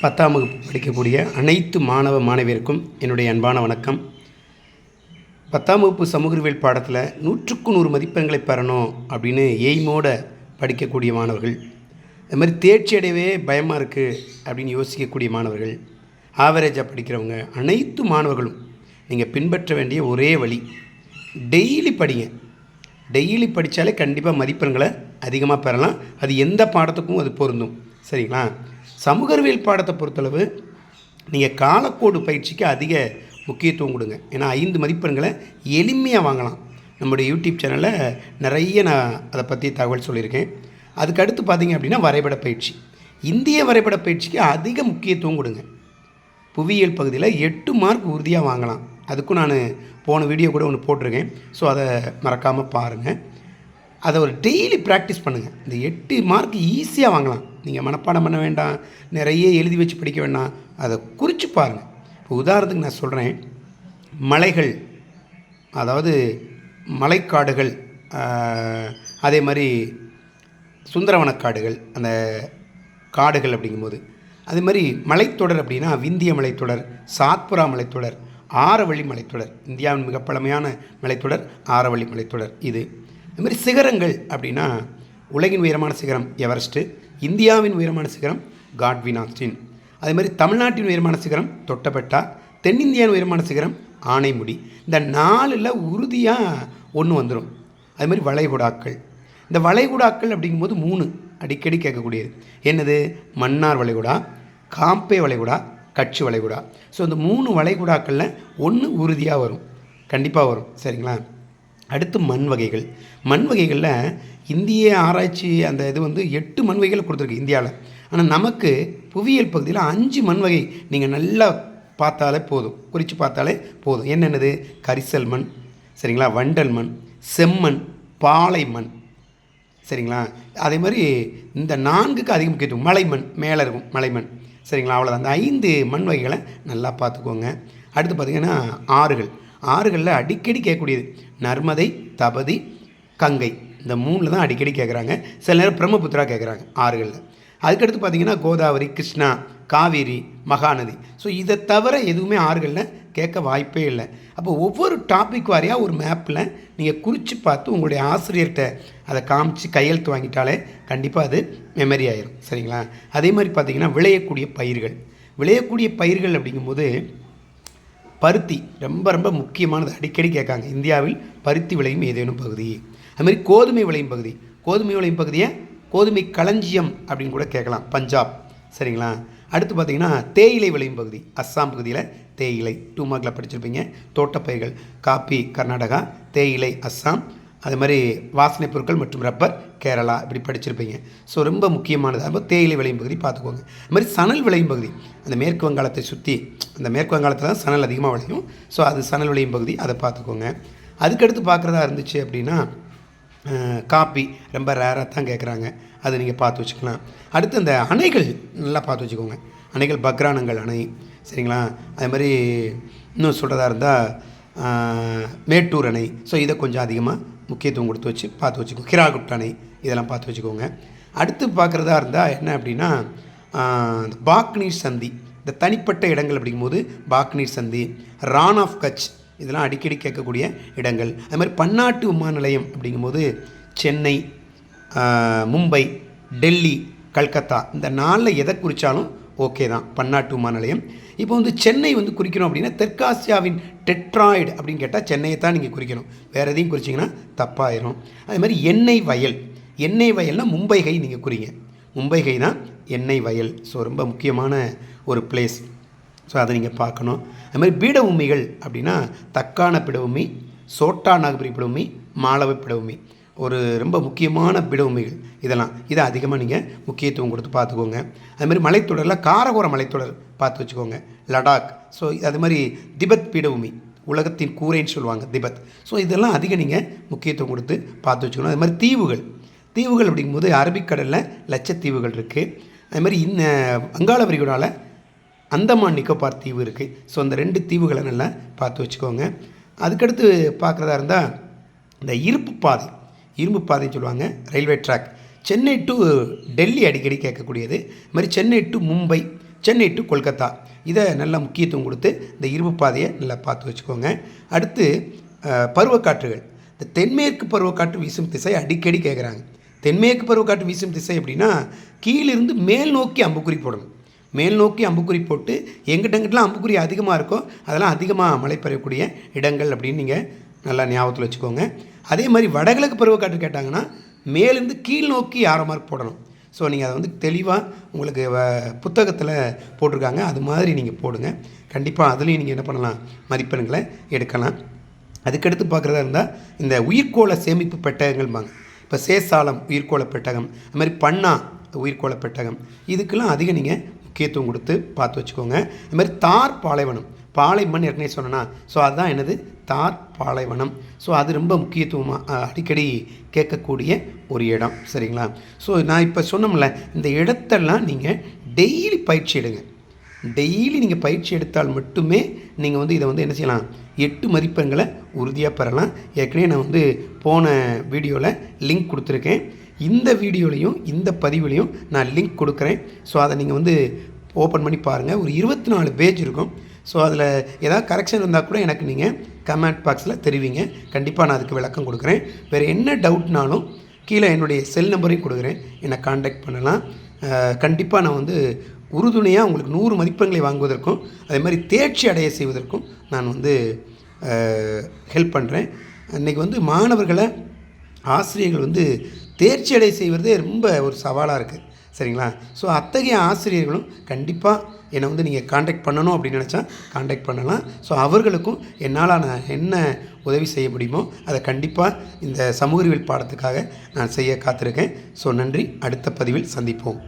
பத்தாம் வகுப்பு படிக்கக்கூடிய அனைத்து மாணவ மாணவியருக்கும் என்னுடைய அன்பான வணக்கம். பத்தாம் வகுப்பு சமூகவியல் பாடத்தில் நூற்றுக்கு நூறு மதிப்பெண்களை பெறணும் அப்படின்னு எய்மோட படிக்கக்கூடிய மாணவர்கள். அது மாதிரி தேர்ச்சி அடையவே பயமாக இருக்குது அப்படின்னு யோசிக்கக்கூடிய மாணவர்கள். ஆவரேஜாக படிக்கிறவங்க அனைத்து மாணவர்களும் நீங்கள் பின்பற்ற வேண்டிய ஒரே வழி டெய்லி படிங்க. டெய்லி படித்தாலே கண்டிப்பாக மதிப்பெண்களை அதிகமாக பெறலாம். அது எந்த பாடத்துக்கும் அது பொருந்தும். சரிங்களா? சமூக அறிவியல் பாடத்தை பொறுத்தளவு நீங்கள் காலக்கோடு பயிற்சிக்கு அதிக முக்கியத்துவம் கொடுங்க. ஏன்னா ஐந்து மதிப்பெண்களை எளிமையாக வாங்கலாம். நம்முடைய யூடியூப் சேனலில் நிறைய நான் அதை பற்றி தகவல் சொல்லியிருக்கேன். அதுக்கு அடுத்து பார்த்தீங்க அப்படின்னா வரைபட பயிற்சி. இந்திய வரைபட பயிற்சிக்கு அதிக முக்கியத்துவம் கொடுங்க. புவியியல் பகுதியில் எட்டு மார்க் உறுதியாக வாங்கலாம். அதுக்கும் நான் போன வீடியோ கூட ஒன்று போட்டிருக்கேன். ஸோ அதை மறக்காமல் பாருங்கள் அதை ஒரு டெய்லி ப்ராக்டிஸ் பண்ணுங்கள் இந்த எட்டு மார்க் ஈஸியாக வாங்கலாம். நீங்கள் மனப்பாடம் பண்ண வேண்டாம். நிறைய எழுதி வச்சு படிக்க வேண்டாம். அதை குறித்து பாருங்கள் இப்போ உதாரணத்துக்கு நான் சொல்கிறேன் மலைகள் அதாவது மலைக்காடுகள் அதே மாதிரி சுந்தரவனக்காடுகள் அந்த காடுகள் அப்படிங்கும்போது. அதே மாதிரி மலைத்தொடர் அப்படின்னா விந்திய மலைத்தொடர் சாத்புரா மலைத்தொடர் ஆரவள்ளி மலைத்தொடர் இந்தியாவின் மிக பழமையான மலைத்தொடர் ஆரவள்ளி மலைத்தொடர் இது. இது மாதிரி சிகரங்கள் அப்படின்னா உலகின் உயரமான சிகரம் எவரெஸ்ட்டு இந்தியாவின் உயரமான சிகரம் காட்வினாஸ்டின் அதே மாதிரி தமிழ்நாட்டின் உயரமான சிகரம் தொட்டபெட்டா தென்னிந்தியாவின் உயரமான சிகரம் ஆனைமுடி. இந்த நாலில் உறுதியாக ஒன்று வந்துடும் அது மாதிரி வளைகுடாக்கள். இந்த வளைகுடாக்கள் அப்படிங்கும்போது மூணு அடிக்கடி கேட்கக்கூடியது. என்னது? மன்னார் வளைகுடா காம்பே வளைகுடா கட்சி வளைகுடா. ஸோ இந்த மூணு வளைகுடாக்களில் ஒன்று உறுதியாக வரும். கண்டிப்பாக வரும். சரிங்களா? அடுத்து மண் வகைகள். மண் வகைகளில் இந்திய ஆராய்ச்சி அந்த இது வந்து எட்டு மண் வகைகள் கொடுத்துருக்கு இந்தியாவில் ஆனால் நமக்கு புவியியல் பகுதியில் அஞ்சு மண் வகை நீங்கள் நல்லா பார்த்தாலே போதும். குறித்து பார்த்தாலே போதும். என்னென்னது? கரிசல் மண் சரிங்களா? வண்டல் மண் செம்மண் பாலை மண் சரிங்களா? அதே மாதிரி இந்த நான்குக்கு அதிக முக்கியத்துவம் மலைமண் மேலே இருக்கும் மலைமண் சரிங்களா? அவ்வளோதான் அந்த ஐந்து மண் வகைகளை நல்லா பார்த்துக்கோங்க. அடுத்து பார்த்திங்கன்னா ஆறுகள். ஆறுகளில் அடிக்கடி கேட்கக்கூடியது. நர்மதை தபதி கங்கை. இந்த மூணில் தான் அடிக்கடி கேட்குறாங்க. சில நேரம் பிரம்மபுத்திரா கேட்குறாங்க ஆறுகளில். அதுக்கடுத்து பார்த்திங்கன்னா கோதாவரி கிருஷ்ணா காவேரி மகாநதி. ஸோ இதை தவிர எதுவுமே ஆறுகளில் கேட்க வாய்ப்பே இல்லை. அப்போ ஒவ்வொரு டாபிக் வாரியாக ஒரு மேப்பில் நீங்கள் குறித்து பார்த்து உங்களுடைய ஆசிரியர்கிட்ட அதை காமிச்சு கையெழுத்து வாங்கிட்டாலே கண்டிப்பாக அது மெமரி ஆயிரும். சரிங்களா? அதே மாதிரி பார்த்தீங்கன்னா விளையக்கூடிய பயிர்கள். விளையக்கூடிய பயிர்கள் அப்படிங்கும்போது பருத்தி ரொம்ப ரொம்ப முக்கியமானது அடிக்கடி கேட்காங்க. இந்தியாவில் பருத்தி விளையும் ஏதேனும் பகுதி. அதுமாதிரி கோதுமை விளையும் பகுதி. கோதுமை விளையும் பகுதியை கோதுமை களஞ்சியம் அப்படின்னு கூட கேட்கலாம். பஞ்சாப். சரிங்களா? அடுத்து பார்த்தீங்கன்னா தேயிலை விளையும் பகுதி. அஸ்ஸாம் பகுதியில் தேயிலை. டூ மார்க்கில் படிச்சிருப்பீங்க. தோட்டப்பயிர்கள். காப்பி கர்நாடகா தேயிலை அஸ்ஸாம். அது மாதிரி வாசனை பொருட்கள் மற்றும் ரப்பர் கேரளா இப்படி படிச்சிருப்பீங்க. ஸோ ரொம்ப முக்கியமானது. அப்போ தேயிலை விளையும் பகுதி பார்த்துக்கோங்க. அது மாதிரி சணல் விளையும் பகுதி. அந்த மேற்கு வங்காளத்தை சுற்றி அந்த மேற்கு வங்காளத்தில் தான் சணல் அதிகமாக விளையும். ஸோ அது சணல் விளையும் பகுதி. அதை பார்த்துக்கோங்க. அதுக்கடுத்து பார்க்குறதா இருந்துச்சு அப்படின்னா காப்பி. ரொம்ப ரேராக தான் கேட்குறாங்க அதை நீங்கள் பார்த்து வச்சுக்கலாம். அடுத்து அந்த அணைகள் நல்லா பார்த்து வச்சுக்கோங்க. அணைகள் பக்ரானங்கள் அணை. சரிங்களா? அதே மாதிரி இன்னும் சொல்கிறதா இருந்தால் மேட்டூர் அணை. ஸோ இதை கொஞ்சம் அதிகமாக முக்கியத்துவம் கொடுத்து வச்சு பார்த்து வச்சுக்கோங்க கிரா அணை இதெல்லாம் பார்த்து வச்சுக்கோங்க. அடுத்து பார்க்குறதா இருந்தால் என்ன அப்படின்னா இந்த பாக்னீர் சந்தி இந்த தனிப்பட்ட இடங்கள் அப்படிங்கும்போது பாக்னீர் சந்தி ரான் ஆஃப் கட்ச் இதெல்லாம் அடிக்கடி கேட்கக்கூடிய இடங்கள். அது மாதிரி பன்னாட்டு விமான நிலையம் அப்படிங்கும்போது சென்னை மும்பை டெல்லி கல்கத்தா இந்த நாளில் எதை குறித்தாலும் ஓகே தான் பன்னாட்டு விமான நிலையம் இப்போ வந்து சென்னை வந்து குறிக்கணும் அப்படின்னா தெற்காசியாவின் டெட்ராய்டு அப்படின்னு கேட்டால் சென்னையை தான் நீங்கள் குறிக்கணும். வேறு எதையும் குறிச்சிங்கன்னா தப்பாயிரும். அதே மாதிரி எண்ணெய் வயல் எண்ணெய் வயல்னால் மும்பை கை நீங்கள் குறிங்க. மும்பை கை தான் எண்ணெய் வயல். ஸோ ரொம்ப முக்கியமான ஒரு பிளேஸ் ஸோ அதை நீங்கள் பார்க்கணும். அது மாதிரி பீடபூமிகள் அப்படின்னா தக்கான பிடபூமி சோட்டா நாகபுரி பிடபூமி மாலவ பிடபூமி. ஒரு ரொம்ப முக்கியமான பிடவுமைகள். இதெல்லாம் இதை அதிகமாக நீங்கள் முக்கியத்துவம் கொடுத்து பார்த்துக்கோங்க. அதுமாதிரி மலைத்தொடரில் காரகோர மலைத்தொடர் பார்த்து வச்சுக்கோங்க. லடாக். ஸோ அது மாதிரி திபெத் பீடபூமி உலகத்தின் கூரைன்னு சொல்லுவாங்க திபெத். ஸோ இதெல்லாம் அதிக நீங்கள் முக்கியத்துவம் கொடுத்து பார்த்து வச்சுக்கணும். அது மாதிரி தீவுகள். தீவுகள் அப்படிங்கும்போது அரபிக்கடலில் லட்சத்தீவுகள் இருக்குது அது மாதிரி இந்த வங்காள விரிகுடாவில் அந்தமான் நிக்கோபார் தீவு இருக்குது ஸோ அந்த ரெண்டு தீவுகளை நல்லா பார்த்து வச்சுக்கோங்க. அதுக்கடுத்து பார்க்குறதா இருந்தால் இந்த இருப்பு பாதை. இரும்பு பாதைன்னு சொல்லுவாங்க railway track Chennai to Delhi அடிக்கடி கேட்கக்கூடியது. இது மாதிரி சென்னை டு மும்பை சென்னை டு கொல்கத்தா. இதை நல்லா முக்கியத்துவம் கொடுத்து இந்த இரும்பு பாதையை நல்லா பார்த்து வச்சுக்கோங்க. அடுத்து பருவக்காற்றுகள். இந்த தென்மேற்கு பருவக்காற்று வீசும் திசை அடிக்கடி கேட்குறாங்க. தென்மேற்கு பருவக்காற்று வீசும் திசை அப்படின்னா கீழிருந்து மேல் நோக்கி அம்புக்குறி போடணும். மேல் நோக்கி அம்புக்குறி போட்டு எங்கிட்டங்கிட்டலாம் அம்புக்குறி அதிகமாக இருக்கோ அதெல்லாம் அதிகமாக மழை பெறக்கூடிய இடங்கள் அப்படின்னு நீங்கள் நல்லா ஞாபகத்தில் வச்சுக்கோங்க. அதே மாதிரி வடகிழக்கு பருவக்காற்று கேட்டாங்கன்னா மேலேருந்து கீழ் நோக்கி ஆற மார்க் போடணும்? ஸோ நீங்கள் அதை வந்து தெளிவாக உங்களுக்கு புத்தகத்தில் போட்டிருக்காங்க. அது மாதிரி நீங்கள் போடுங்க. கண்டிப்பாக அதுலேயும் நீங்கள் என்ன பண்ணலாம்? மதிப்பெண்களை எடுக்கலாம். அதுக்கடுத்து பார்க்குறதா இருந்தால் இந்த உயிர்கோள சேமிப்பு பெட்டகங்கள்பாங்க இப்போ சேசாலம் உயிர்கோள பெட்டகம் அது மாதிரி பண்ணா உயிர்கோள பெட்டகம் இதுக்கெல்லாம் அதிகம் நீங்கள் முக்கியத்துவம் கொடுத்து பார்த்து வச்சுக்கோங்க. அது மாதிரி தார் பாலைவனம் பாலைமண் ஏற்கனவே சொன்னேன்னா ஸோ அதுதான் என்னது? தார் பாலைவனம் ஸோ அது ரொம்ப முக்கியத்துவமாக அடிக்கடி கேட்கக்கூடிய ஒரு இடம். சரிங்களா? ஸோ நான் இப்போ சொன்னோம்ல இந்த இடத்தெல்லாம் நீங்கள் டெய்லி பயிற்சி எடுங்க. டெய்லி நீங்கள் பயிற்சி எடுத்தால் மட்டுமே நீங்கள் வந்து இதை வந்து என்ன செய்யலாம்? எட்டு மதிப்பெண்களை உறுதியாக பெறலாம். ஏற்கனவே நான் வந்து போன வீடியோவில் லிங்க் கொடுத்துருக்கேன். இந்த வீடியோலையும் இந்த பதிவுலையும் நான் லிங்க் கொடுக்குறேன். ஸோ அதை நீங்கள் வந்து ஓப்பன் பண்ணி பாருங்கள் ஒரு இருபத்தி நாலு பேஜ் இருக்கும். ஸோ அதில் ஏதாவது கரெக்ஷன் இருந்தால் கூட எனக்கு நீங்கள் கமெண்ட் பாக்ஸில் தெரிவிங்க. கண்டிப்பாக நான் அதுக்கு விளக்கம் கொடுக்குறேன். வேறு என்ன டவுட்னாலும் கீழே என்னுடைய செல் நம்பரையும் கொடுக்குறேன். என்னை காண்டாக்ட் பண்ணலாம். கண்டிப்பாக நான் வந்து உறுதுணையாக உங்களுக்கு நூறு மதிப்பெண்களை வாங்குவதற்கும் அதே மாதிரி தேர்ச்சி அடைய செய்வதற்கும் நான் வந்து ஹெல்ப் பண்ணுறேன் இன்றைக்கி வந்து மாணவர்களை ஆசிரியர்கள் வந்து தேர்ச்சி அடைய செய்வதே ரொம்ப ஒரு சவாலாக இருக்குது சரிங்களா? ஸோ அத்தகைய ஆசிரியர்களும் கண்டிப்பாக என்னை வந்து நீங்கள் காண்டாக்ட் பண்ணணும் அப்படின்னு நினச்சா காண்டாக்ட் பண்ணலாம். ஸோ அவர்களுக்கும் என்னால் நான் என்ன உதவி செய்ய முடியுமோ அதை கண்டிப்பாக இந்த சமூக அறிவியல் பாடத்துக்காக நான் செய்ய காத்திருக்கேன். ஸோ நன்றி. அடுத்த பதிவில் சந்திப்போம்.